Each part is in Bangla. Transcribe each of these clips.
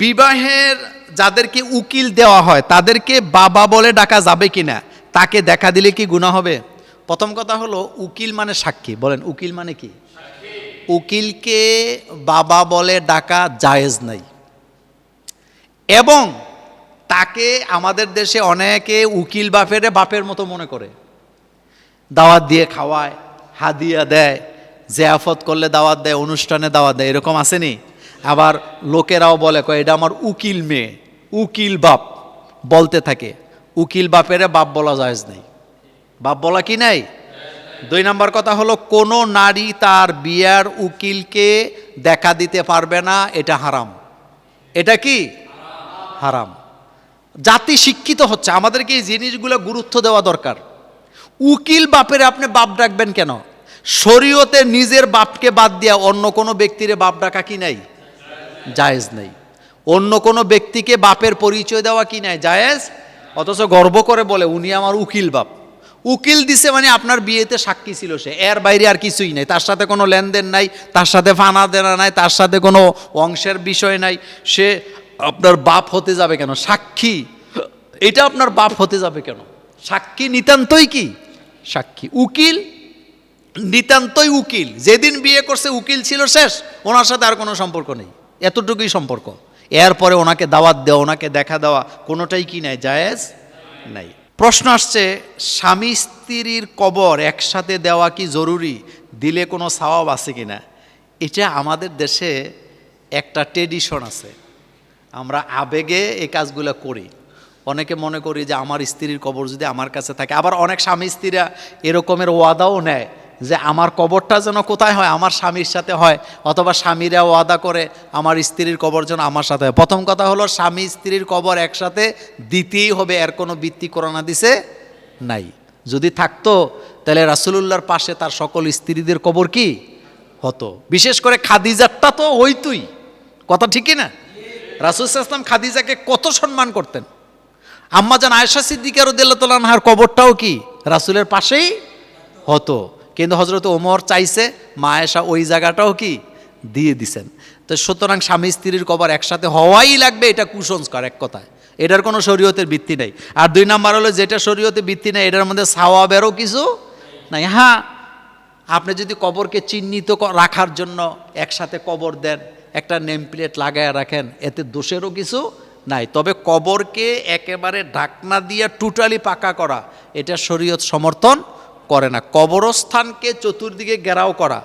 বিবাহের যাদেরকে উকিল দেওয়া হয় তাদেরকে বাবা বলে ডাকা যাবে কিনা তাকে দেখা দিলে কি গুণা হবে? প্রথম কথা হলো উকিল মানে সাক্ষী। বলেন উকিল মানে কি? উকিলকে বাবা বলে ডাকা জায়েজ নাই। এবং তাকে আমাদের দেশে অনেকে উকিল বাপেরে বাপের মতো মনে করে। দাওয়াত দিয়ে খাওয়ায় হাদিয়া দেয় জেয়াফত করলে দাওয়াত দেয় অনুষ্ঠানে দাওয়াত দেয় এরকম আসেনি? আবার লোকেরাও বলে, কয়, এটা আমার উকিল মেয়ে, উকিল বাপ, বলতে থাকে। উকিল বাপেরে বাপ বলা জায়েজ নেই। বাপ বলা কি নাই? দুই নম্বর কথা হলো, কোনো নারী তার বিয়ার উকিলকে দেখা দিতে পারবে না, এটা হারাম। এটা কি? হারাম। জাতি শিক্ষিত হচ্ছে, আমাদেরকে এই জিনিসগুলো গুরুত্ব দেওয়া দরকার। উকিল বাপের আপনি বাপ ডাকবেন কেন? শরীয়তে নিজের বাপকে বাদ দিয়া অন্য কোনো ব্যক্তিরে বাপ ডাকা কি নাই? জায়েজ নেই। অন্য কোনো ব্যক্তিকে বাপের পরিচয় দেওয়া কি নাই? জায়েজ? অথচ গর্ব করে বলে, উনি আমার উকিল বাপ। উকিল দিছে মানে আপনার বিয়েতে সাক্ষী ছিল সে। এর বাইরে আর কিছুই নাই। তার সাথে কোনো লেনদেন নাই, তার সাথে ফানা দেনা নাই, তার সাথে কোনো অংশের বিষয় নাই। সে আপনার বাপ হতে যাবে কেন? সাক্ষী। এটা আপনার বাপ হতে যাবে কেন? সাক্ষী নিতান্তই কি? সাক্ষী। উকিল নিতান্তই উকিল। যেদিন বিয়ে করছে, উকিল ছিল শেষ। ওনার সাথে আর কোনো সম্পর্ক নেই। এতটুকুই সম্পর্ক। এরপরে ওনাকে দাওয়াত দেওয়া, ওনাকে দেখা দেওয়া, কোনোটাই কি নাই? জায়েজ নাই। প্রশ্ন আসছে, স্বামী স্ত্রীর কবর একসাথে দেওয়া কি জরুরি? দিলে কোনো সওয়াব আছে কি না এটা আমাদের দেশে একটা ট্রেডিশন আছে। আমরা আবেগে এই কাজগুলো করি। অনেকে মনে করি যে আমার স্ত্রীর কবর যদি আমার কাছে থাকে, আবার অনেক স্বামী স্ত্রীরা এরকমের ওয়াদাও নেয়। যে আমার কবরটা যেন কোথায় হয়, আমার স্বামীর সাথে হয়, অথবা স্বামীরা ওয়াদা করে আমার স্ত্রীর কবর যেন আমার সাথে হয়। প্রথম কথা হলো, স্বামী স্ত্রীর কবর একসাথে দিতেই হবে, এর কোনো বৃত্তি করোনা দিছে নাই। যদি থাকতো, তাহলে রাসুলুল্লাহর পাশে তার সকল স্ত্রীদের কবর কি? হতো। বিশেষ করে খাদিজারটা তো হইতুই কথা ঠিকই না? রাসুল ইসলাম খাদিজাকে কত সম্মান করতেন। আম্মা জান আয়সা সিদ্দিকার উদ্দিল্লাহার কবরটাও কি? রাসুলের পাশেই হতো। কিন্তু হজরত ওমর চাইছে মা আয়েশা ওই জায়গাটাও কি? দিয়ে দিছেন। তো সুতরাং স্বামী স্ত্রীর কবর একসাথে হওয়াই লাগবে, এটা কুসংস্কার এক কথায়। এটার কোনো শরীয়তের ভিত্তি নেই। আর দুই নাম্বার হলো, যেটা শরীয়তে ভিত্তি নেই, এটার মধ্যে সাওয়াবেরও কিছু নাই। হ্যাঁ আপনি যদি কবরকে চিহ্নিত রাখার জন্য একসাথে কবর দেন, একটা নেম প্লেট লাগায় রাখেন, এতে দোষেরও কিছু নাই। তবে কবরকে একেবারে ঢাকনা দিয়ে টোটালি পাকা করা, এটা শরীয়ত সমর্থন করে না। কবরস্থানকে চতুর্দিকে ঘেরাও করা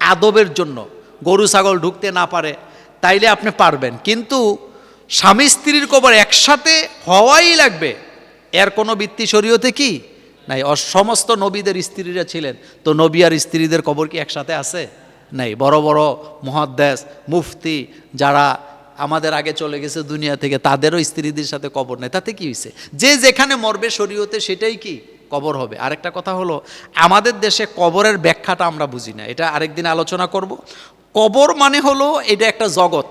আদবের জন্য। গরু, ছাগল ঢুকতে না পারে, তাইলে আপনি পারবেন। কিন্তু স্বামী স্ত্রীর কবর একসাথে হওয়াই লাগবে। এর কোনো বৃত্তি শরীয়তে কি? নাই। সমস্ত নবীদের স্ত্রীরা ছিলেন। তো নবী আর স্ত্রীদের কবর কি একসাথে আছে? নাই। বড় বড় মহাদ্দেশ, মুফতি যারা আমাদের আগে চলে গেছে দুনিয়া থেকে, তাদেরও স্ত্রীদের সাথে কবর নেই। তাতে কি হয়েছে যে যেখানে মরবে শরীয়তে সেটাই কি? কবর হবে। আরেকটা কথা হলো, আমাদের দেশে কবরের ব্যাখ্যাটা আমরা বুঝি না। এটা আরেকদিন আলোচনা করব। কবর মানে হলো এটা একটা জগৎ,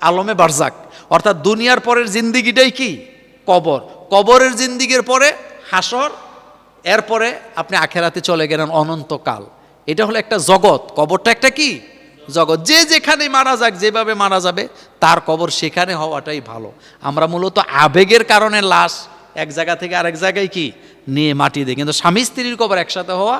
আলমে বারজাক। অর্থাৎ দুনিয়ার পরের জিন্দিগিটাই কি? কবর। কবরের জিন্দিগির পরে হাসর, এরপরে আপনি আখেরাতে চলে গেলেন অনন্তকাল। এটা হলো একটা জগৎ। কবরটা একটা কি? জগৎ। যে যেখানে মারা যাক, যেভাবে মারা যাবে, তার কবর সেখানে হওয়াটাই ভালো। আমরা মূলত আবেগের কারণে লাশ এক জায়গা থেকে আরেক জায়গায় কি? নিয়ে মাটি দিই কিন্তু স্বামী স্ত্রীর কবর একসাথে হওয়া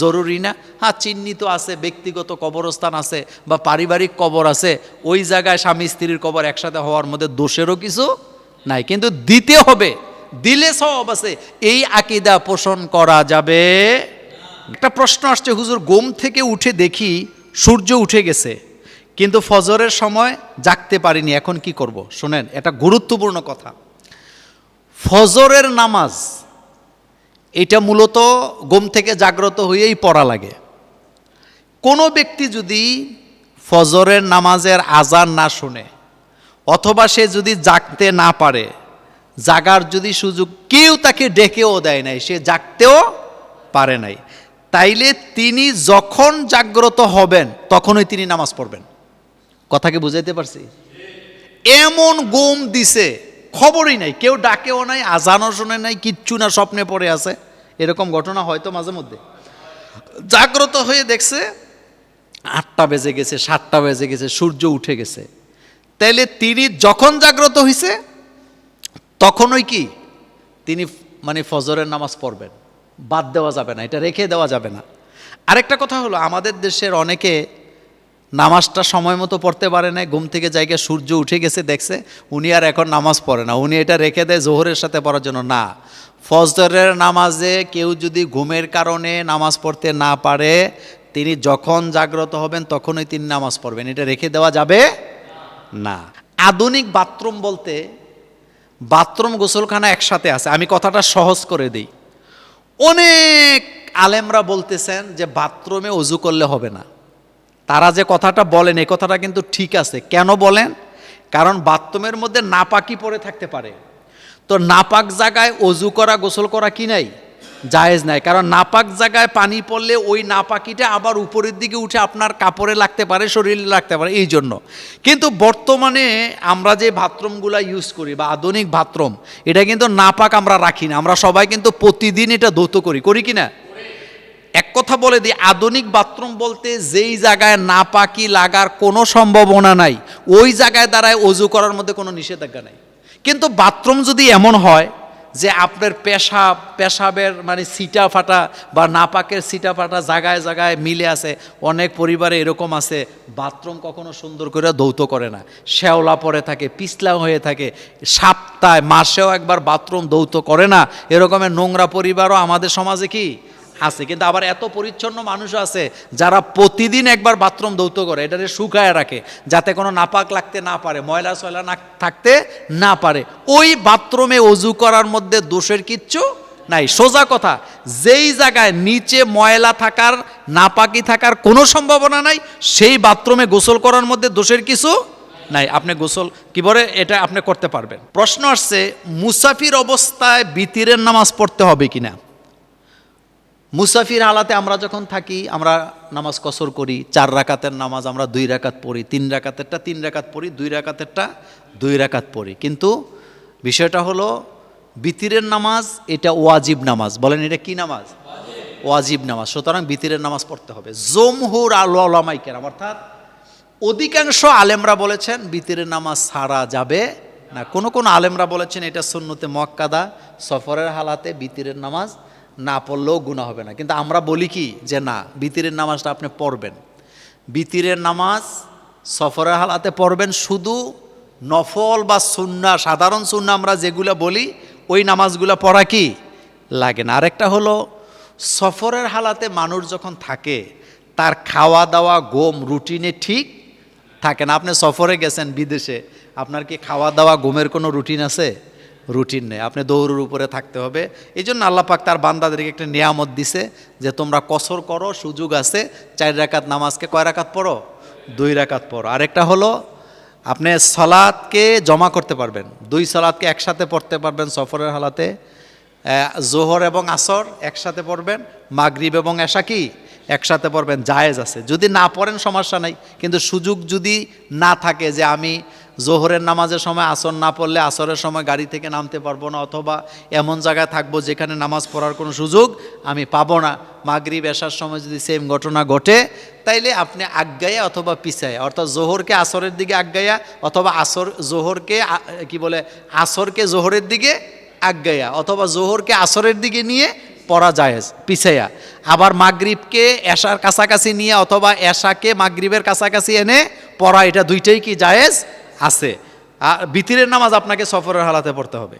জরুরি না। হ্যাঁ চিহ্নিত আছে, ব্যক্তিগত কবরস্থান আছে বা পারিবারিক কবর আছে, ওই জায়গায় স্বামী স্ত্রীর কবর একসাথে হওয়ার মধ্যে দোষেরও কিছু নাই। কিন্তু দিতে হবে, দিলে সব আছে, এই আকিদা পোষণ করা যাবে। একটা প্রশ্ন আসছে, হুজুর, ঘুম থেকে উঠে দেখি সূর্য উঠে গেছে, কিন্তু ফজরের সময় জাগতে পারিনি, এখন কি করব? শোনেন, এটা গুরুত্বপূর্ণ কথা। ফজরের নামাজ এটা মূলত ঘুম থেকে জাগ্রত হয়েই পড়া লাগে। কোনো ব্যক্তি যদি ফজরের নামাজের আজান না শুনে অথবা সে যদি জাগতে না পারে জাগার যদি সুযোগ কেউ তাকে ডেকেও দেয় নাই সে জাগতেও পারে নাই। তাইলে তিনি যখন জাগ্রত হবেন তখনই তিনি নামাজ পড়বেন। কথাকে বুঝাইতে পারছি? এমন গুম দিছে খবরই নাই, কেউ ডাকেও নাই, আজানও শুনে নাই, কিচ্ছু না, স্বপ্নে পড়ে আছে। এরকম ঘটনা হয়তো মাঝে মধ্যে। জাগ্রত হয়ে দেখছে, আটটা বেজে গেছে, সাতটা বেজে গেছে, সূর্য উঠে গেছে। তাইলে তিনি যখন জাগ্রত হইছে, তখনই কি? তিনি মানে ফজরের নামাজ পড়বেন। বাদ দেওয়া যাবে না, এটা রেখে দেওয়া যাবে না। আরেকটা কথা হলো, আমাদের দেশের অনেকে নামাজটা সময় মতো পড়তে পারে না ঘুম থেকে জায়গায় সূর্য উঠে গেছে, দেখছে উনি আর এখন নামাজ পড়ে না। উনি এটা রেখে দেয় জোহরের সাথে পড়ার জন্য। না, ফজরের নামাজে কেউ যদি ঘুমের কারণে নামাজ পড়তে না পারে, তিনি যখন জাগ্রত হবেন তখনই তিনি নামাজ পড়বেন। এটা রেখে দেওয়া যাবে না। আধুনিক বাথরুম বলতে বাথরুম গোসলখানা একসাথে আছে। আমি কথাটা সহজ করে দিই। অনেক আলেমরা বলতেছেন যে বাথরুমে অজু করলে হবে না। তারা যে কথাটা বলেন এই কথাটা কিন্তু ঠিক আছে। কেন বলেন? কারণ বাথরুমের মধ্যে নাপাকি পড়ে থাকতে পারে। তো নাপাক জায়গায় অজু করা, গোসল করা কি নাই? জায়েজ নাই। কারণ নাপাক জায়গায় পানি পড়লে ওই নাপাকিটা আবার উপরের দিকে উঠে আপনার কাপড়ে লাগতে পারে, শরীরে লাগতে পারে, এই জন্য। কিন্তু বর্তমানে আমরা যে বাথরুমগুলো ইউজ করি, বা আধুনিক বাথরুম, এটা কিন্তু নাপাক আমরা রাখি না। আমরা সবাই কিন্তু প্রতিদিন এটা ধৌত করি। করি কি না? কথা বলে দিই, আধুনিক বাথরুম বলতে যেই জায়গায় না পাকি লাগার কোনো সম্ভাবনা নাই, ওই জায়গায় দাঁড়ায় অজু করার মধ্যে কোনো নিষেধাজ্ঞা নাই। কিন্তু বাথরুম যদি এমন হয় যে আপনার পেশাব, পেশাবের মানে সিটা ফাটা বা নাপাকের সিটা ফাটা জায়গায় জায়গায় মিলে আছে, অনেক পরিবারে এরকম আছে, বাথরুম কখনো সুন্দর করে দৌত করে না। শ্যাওলা পরে থাকে, পিছলা হয়ে থাকে, সপ্তাহে মাসেও একবার বাথরুম দৌত করে না। এরকমের নোংরা পরিবারও আমাদের সমাজে কি? আছে, কিন্তু আবার এত পরিচ্ছন্ন মানুষ আছে যারা প্রতিদিন একবার বাথরুম দৌত করে, এটারে শুকায় রাখে, যাতে কোনো নাপাক লাগতে না পারে, ময়লা সয়লা না থাকতে না পারে। ওই বাথরুমে অজু করার মধ্যে দোষের কিচ্ছু নাই। সোজা কথা, যেই জায়গায় নিচে ময়লা থাকার, নাপাকি থাকার কোনো সম্ভাবনা নাই, সেই বাথরুমে গোসল করার মধ্যে দোষের কিছু নাই। আপনি গোসল, কি বলে? এটা আপনি করতে পারবেন। প্রশ্ন আসছে, মুসাফির অবস্থায় বিতিরের নামাজ পড়তে হবে কিনা? মুসাফির হালাতে আমরা যখন থাকি, আমরা নামাজ কসর করি, চার রাকাতের নামাজ আমরা দুই রাকাত পড়ি, তিন রাকাতেরটা তিন রাকাত পড়ি, দুই রাকাতেরটা দুই রাকাত পড়ি। কিন্তু বিষয়টা হলো, বিতিরের নামাজ এটা ওয়াজিব নামাজ। বলেন এটা কি নামাজ? ওয়াজিব নামাজ। সুতরাং বিতিরের নামাজ পড়তে হবে। জমহুর আলামাইকের অর্থাৎ অধিকাংশ আলেমরা বলেছেন বিতিরের নামাজ সারা যাবে না। কোনো কোনো আলেমরা বলেছেন এটা সুন্নতে মক্কাদা সফরের হালাতে বিতিরের নামাজ না পড়লেও গুণা হবে না। কিন্তু আমরা বলি কি? যে না, বিতিরের নামাজটা আপনি পড়বেন। বিতিরের নামাজ সফরের হালাতে পড়বেন শুধু নফল বা সুন্না সাধারণ সুন্না আমরা যেগুলো বলি, ওই নামাজগুলো পড়া কি? লাগে না। আরেকটা হলো, সফরের হালাতে মানুষ যখন থাকে, তার খাওয়া দাওয়া গোম রুটিনে ঠিক থাকে না। আপনি সফরে গেছেন বিদেশে, আপনার কি খাওয়া দাওয়া গোমের কোনো রুটিন আছে? রুটিন নেই। আপনি দৌড়ের উপরে থাকতে হবে। এই জন্য আল্লাপাক তার বান্দাদেরকে একটা নিয়ামত দিছে যে তোমরা কসর করো, সুযোগ আছে, চার রাকাত নামাজকে কয় রাকাত পড়ো? দুই রাকাত পড়ো। আরেকটা হলো, আপনি সলাদকে জমা করতে পারবেন। দুই সলাদকে একসাথে পড়তে পারবেন সফরের হালাতে। জোহর এবং আসর একসাথে পড়বেন। মাগরিব এবং এশা কি? একসাথে পড়বেন। জায়েজ আছে। যদি না পড়েন সমস্যা নাই। কিন্তু সুযোগ যদি না থাকে যে আমি জোহরের নামাজের সময় আসর না পড়লে আসরের সময় গাড়ি থেকে নামতে পারব না অথবা এমন জায়গায় থাকব যেখানে নামাজ পড়ার কোনো সুযোগ আমি পাবো না। মাগরিব এসার সময় যদি সেম ঘটনা ঘটে, তাইলে আপনি আজ্ঞায়া অথবা পিছায় অর্থাৎ জোহরকে আসরের দিকে আজ্ঞায়া অথবা আসর জোহরকে কি বলে, আসরকে জোহরের দিকে আজ্ঞায়া অথবা জোহরকে আসরের দিকে নিয়ে পড়া জায়েজ, পিছাইয়া। আবার মাগরিবকে, এশার কাছাকাছি নিয়ে অথবা এশাকে মাগরিবের কাছাকাছি এনে পড়া, এটা দুইটাই কি জায়েজ? আছে। আর বিতিরের নামাজ আপনাকে সফরের হালাতে পড়তে হবে।